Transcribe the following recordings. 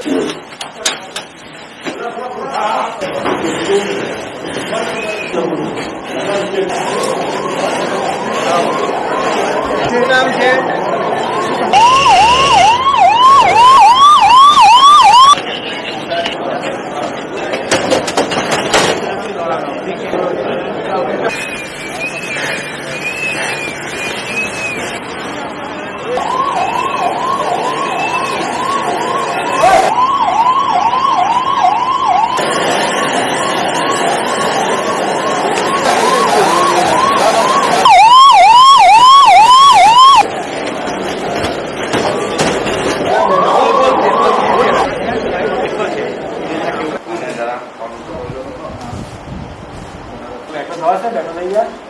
就是啊 છે બેઠો થઈ ગયા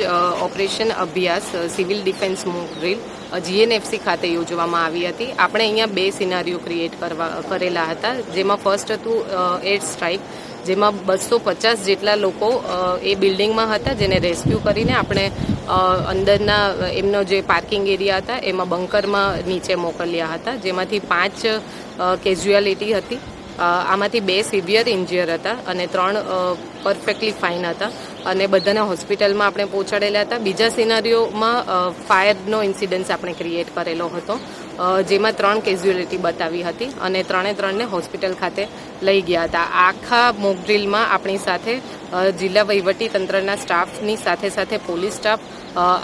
અ, operation Abhyas civil defence mock drill GNFC ખાતે યોજવામાં આવી હતી. આપણે અહીંયા બે સિનારીઓ ક્રિએટ કરવા કરેલા હતા જેમાં ફર્સ્ટ હતું એર સ્ટ્રાઇક જેમાં બસો પચાસ જેટલા લોકો એ બિલ્ડિંગમાં હતા જેને રેસ્ક્યુ કરીને આપણે અંદરના, એમનો જે પાર્કિંગ એરિયા હતા એમાં બંકરમાં નીચે મોકલ્યા હતા, જેમાંથી પાંચ કેઝ્યુઆલિટી હતી. આમાંથી બે સિવિયર ઇન્જિયર હતા અને ત્રણ પરફેક્ટલી ફાઇન હતા. અને બધાને હોસ્પિટલમાં આપણે પહોંચાડેલા હતા. બીજા સિનારીઓમાં ફાયરનો ઇન્સિડન્સ આપણે ક્રિએટ કરેલો હતો. જેમાં ત્રણ કેઝ્યુઅલિટી બતાવી હતી અને ત્રણે ત્રણને હોસ્પિટલ ખાતે લઈ ગયા હતા. આખા મોકડ્રીલમાં આપણી સાથે જિલ્લા વહીવટી તંત્રના સ્ટાફની સાથે સાથે પોલીસ સ્ટાફ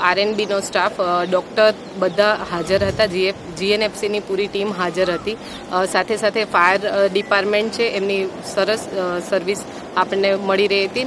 આરએનબીનો સ્ટાફ ડૉક્ટર બધા હાજર હતા. જીએફ જીએનએફસીની પૂરી ટીમ હાજર હતી. સાથે સાથે ફાયર ડિપાર્ટમેન્ટ છે, એમની સરસ સર્વિસ આપણને મળી રહી હતી